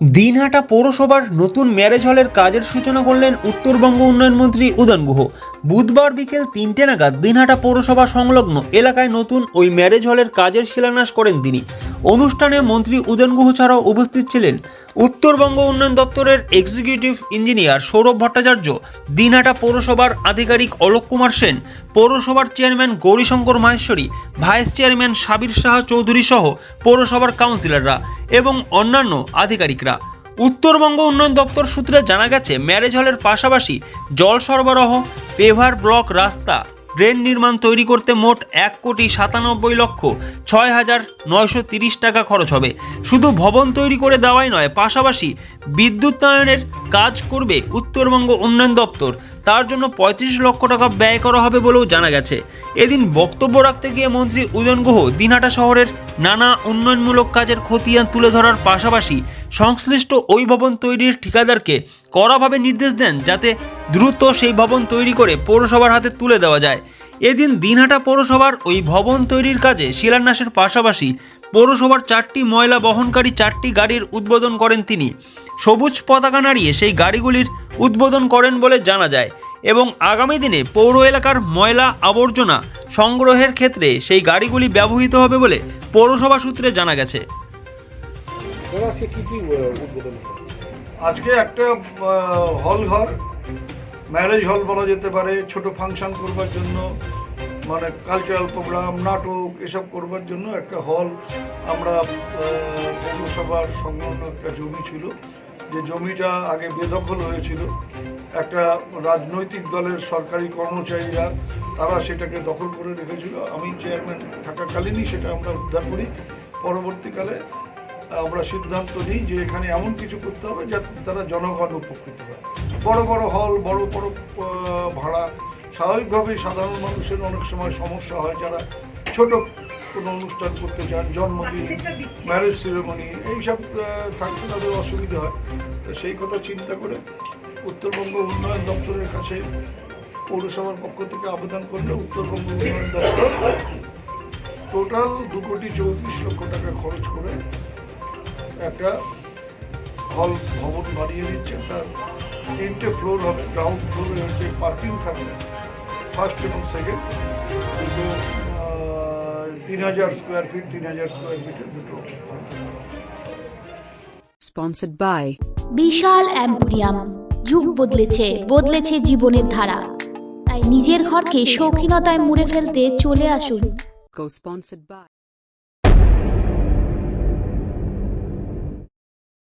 দিনহাটা পৌরসভার নতুন ম্যারেজ হলের কাজের সূচনা করলেন উত্তরবঙ্গ উন্নয়ন মন্ত্রী উদয়ন গুহ। বুধবার বিকেল তিনটে নাগাদ দিনহাটা পৌরসভা সংলগ্ন এলাকায় নতুন ওই ম্যারেজ হলের কাজের শিলান্যাস করেন তিনি। অনুষ্ঠানে মন্ত্রী উদয়ন গুহ ছাড়াও উপস্থিত ছিলেন উত্তরবঙ্গ উন্নয়ন দপ্তরের এক্সিকিউটিভ ইঞ্জিনিয়ার সৌরভ ভট্টাচার্য, দিনহাটা পৌরসভার আধিকারিক অলোক কুমার সেন, পৌরসভার chairman Gourishankar Maheshwari, vice chairman Sabir Shah Chowdhury সহ পৌরসভার কাউন্সিলররা। এবং অন্যান্য আধিকারিকরা। উত্তরবঙ্গ উন্নয়ন দপ্তর সূত্রে জানা গেছে, ম্যারেজ হলের পাশাপাশি জল সরবরাহ, পেভার ব্লক রাস্তা, ড্রেন নির্মাণ তৈরি করতে মোট এক কোটি সাতানব্বই লক্ষ ছয় হাজার নয়শো তিরিশ টাকা খরচ হবে। শুধু ভবন তৈরি করে দেওয়াই নয়, পাশাপাশি বিদ্যুতায়নের কাজ করবে উত্তরবঙ্গ উন্নয়ন দপ্তর। তার জন্য পঁয়ত্রিশ লক্ষ টাকা ব্যয় করা হবে বলেও জানা গেছে। এদিন বক্তব্য রাখতে গিয়ে মন্ত্রী উদয়ন গুহ দিনহাটা শহরের নানা উন্নয়নমূলক কাজের খতিয়ান তুলে ধরার পাশাপাশি সংশ্লিষ্ট ওই ভবন তৈরির ঠিকাদারকে কড়াভাবে নির্দেশ দেন যাতে দ্রুত সেই ভবন তৈরি করে পৌরসভার হাতে তুলে দেওয়া যায়। এদিন দিনহাটা পৌরসভার ওই ভবন তৈরির কাজে শিলান্যাসের পাশাপাশি পৌরসভার চারটি ময়লা বহনকারী চারটি গাড়ির উদ্বোধন করেন তিনি সবুজ পতাকা নাড়িয়ে সেই গাড়িগুলির উদ্বোধন করেন বলে জানা যায় এবং আগামী দিনে পৌর এলাকার ময়লা আবর্জনা সংগ্রহের ক্ষেত্রে সেই গাড়িগুলি ব্যবহৃত হবে বলে পৌরসভা সূত্রে জানা গেছে? আজকে একটা হল ঘর ম্যারেজ হল বলা যেতে পারে ছোট ফাংশন করবার জন্য মানে কালচারাল প্রোগ্রাম নাটক, এসব করবার জন্য একটা হল আমরা পৌরসভার সংলগ্ন একটা জমি ছিল। যে জমিটা আগে বেদখল হয়েছিল। একটা রাজনৈতিক দলের সরকারি কর্মচারীরা, তারা সেটাকে দখল করে রেখেছিল। আমি চেয়ারম্যান থাকাকালীনই সেটা আমরা উদ্ধার করি। পরবর্তীকালে আমরা সিদ্ধান্ত নিই যে এখানে এমন কিছু করতে হবে যাতে তারা জনগণ উপকৃত হয়। বড় বড় হল বড় বড় ভাড়া স্বাভাবিকভাবেই সাধারণ মানুষের অনেক সময় সমস্যা হয় যারা ছোট কোনো অনুষ্ঠান করতে চান জন্মদিন ম্যারেজ সেরেমনি এইসব থাকতে তাদের অসুবিধা হয়। তো সেই কথা চিন্তা করে উত্তরবঙ্গ উন্নয়ন দপ্তরের কাছে পৌরসভার পক্ষ থেকে আবেদন করলে উত্তরবঙ্গ উন্নয়ন দপ্তর টোটাল দু কোটি চৌত্রিশ লক্ষ টাকা খরচ করে একটা হল ভবন বানিয়ে দিচ্ছে। তার তিনটে ফ্লোর হবে গ্রাউন্ড ফ্লোরে হচ্ছে পার্কিং থাকবে। ফার্স্ট এবং সেকেন্ড। দুটো তিন হাজার স্কোয়ার ফিট তিন হাজার স্কোয়ার ফিটের দুটো স্পন্সার্ড বাই বিশাল অ্যাম্পোরিয়াম। যুগ বদলেছে বদলেছে জীবনের ধারা। তাই নিজের ঘরকে শৌখিনতায় মুড়ে ফেলতে চলে আসুন। Co-sponsored by